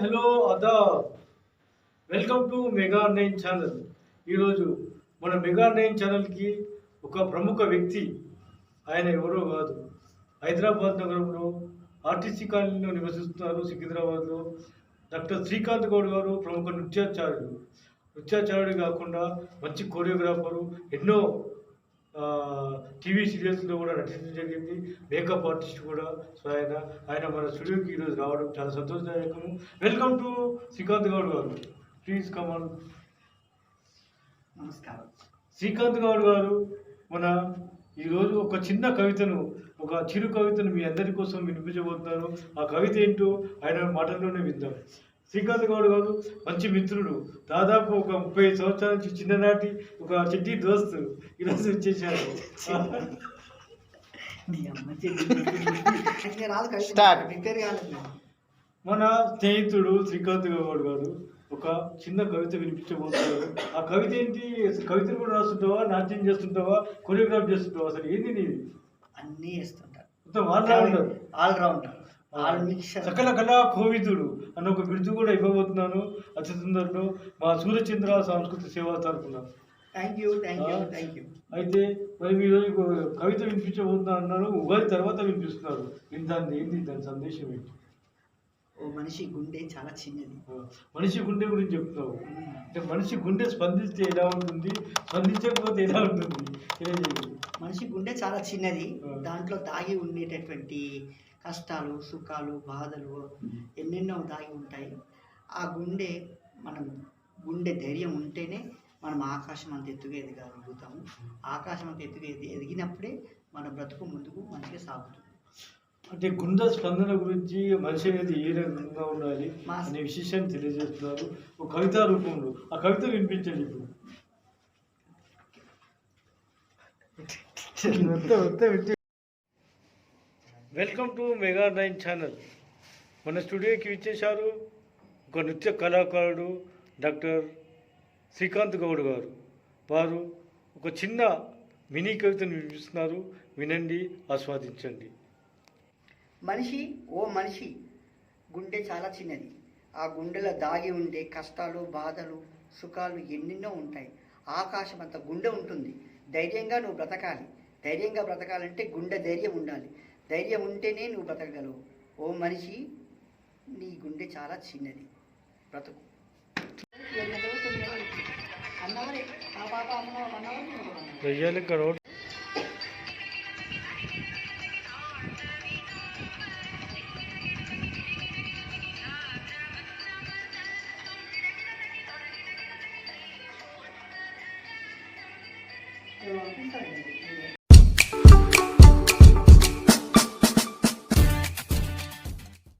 Hello అదా welcome to mega nine channel. ఈరోజు మన మెగా నైన్ ఛానల్కి ఒక ప్రముఖ వ్యక్తి ఆయన ఎవరో కాదు హైదరాబాద్ నగరంలో ఆర్టీసీ కాలనీలో నివసిస్తున్నారు సికింద్రాబాద్లో. డాక్టర్ శ్రీకాంత్ గౌడ్ గారు ప్రముఖ నృత్యాచార్యుడు నృత్యాచార్యుడు కాకుండా మంచి కోరియోగ్రాఫరు ఎన్నో టీవీ సీరియల్స్లో కూడా నటించడం జరిగింది. మేకప్ ఆర్టిస్ట్ కూడా. సో ఆయన ఆయన మన స్టూడియోకి ఈరోజు రావడం చాలా సంతోషదాయకము. Welcome to Srikanth Goud garu. Please come on నమస్కారం. శ్రీకాంత్ గౌడ్ గారు మన ఈరోజు ఒక చిన్న కవితను ఒక చిరు కవితను మీ అందరి కోసం వినిపించబోతున్నారు. ఆ కవిత ఏంటో ఆయన మాటల్లోనే విందాం. శ్రీకాంత్ గౌడ్ గారు మంచి మిత్రుడు. దాదాపు ఒక ముప్పై సంవత్సరాల నుంచి చిన్ననాటి ఒక చెడ్డీ దోస్తు ఈరోజు వచ్చేసారు. మన స్నేహితుడు శ్రీకాంత్ గౌడ్ గారు ఒక చిన్న కవిత వినిపించబోతున్నారు. ఆ కవిత ఏంటి? కవితలు కూడా రాస్తుంటావా? నాట్యం చేస్తుంటావా? కొరియోగ్రాఫ్ చేస్తుంటావా? అసలు ఏంది నీది? అన్నీ ఆల్రౌండర్ ఆల్ రౌండర్ ఆల్ సకల కళా కోవిదుడు అన్న ఒక బిరుదు కూడా ఇవ్వబోతున్నాను. అతి తొందరలో మా సూర్యచంద్ర సాంస్కృతిక సేవా తరఫున. Thank you thank you thank you అయితే మరి మీరు కవిత వినిపించబోతున్నా అన్నారు. ఉగాది తర్వాత వినిపిస్తున్నారు. దాని ఏంటి దాని సందేశం ఏంటి? ఓ మనిషి గుండె చాలా చిన్నది. మనిషి గుండె గురించి చెప్తున్నావు అంటే మనిషి గుండె స్పందిస్తే ఎలా ఉంటుంది? స్పందించకపోతే ఎలా ఉంటుంది? మనిషి గుండె చాలా చిన్నది. దాంట్లో దాగి ఉండేటటువంటి కష్టాలు సుఖాలు బాధలు ఎన్నెన్నో దాగి ఉంటాయి. ఆ గుండె మనం గుండె ధైర్యం ఉంటేనే మనం ఆకాశం అంత ఎత్తుగా ఎదగలుగుతాము ఆకాశం అంత ఎత్తుగా ఎది- ఎదిగినప్పుడే మన బ్రతుకు ముందుకు మంచిగా సాగుతుంది. అంటే గుండె స్పందన గురించి మనిషి అనేది ఏ రకంగా ఉండాలి అనే విశేషాన్ని తెలియజేస్తున్నారు. ఒక కవితా రూపంలో. ఆ కవిత వినిపించండి ఇప్పుడు. Welcome to mega nine channel మన స్టూడియోకి విచ్చేశారు ఒక నృత్య కళాకారుడు డాక్టర్ శ్రీకాంత్ గౌడ్ గారు. వారు ఒక చిన్న మినీ కవితను వినిపిస్తున్నారు. వినండి ఆస్వాదించండి. మనిషి ఓ మనిషి గుండె చాలా చిన్నది. ఆ గుండెలో దాగి ఉండే కష్టాలు బాధలు సుఖాలు ఎన్నెన్నో ఉంటాయి. ఆకాశం అంత గుండె ఉంటుంది. ధైర్యంగా నువ్వు బ్రతకాలి. ధైర్యంగా బ్రతకాలంటే గుండె ధైర్యం ఉండాలి. ధైర్యం ఉంటేనే నువ్వు బ్రతకగలవు. ఓ మనిషి నీ గుండె చాలా చిన్నది. బ్రతుకు. అన్నవరే ఆ పాప అన్నవారు There.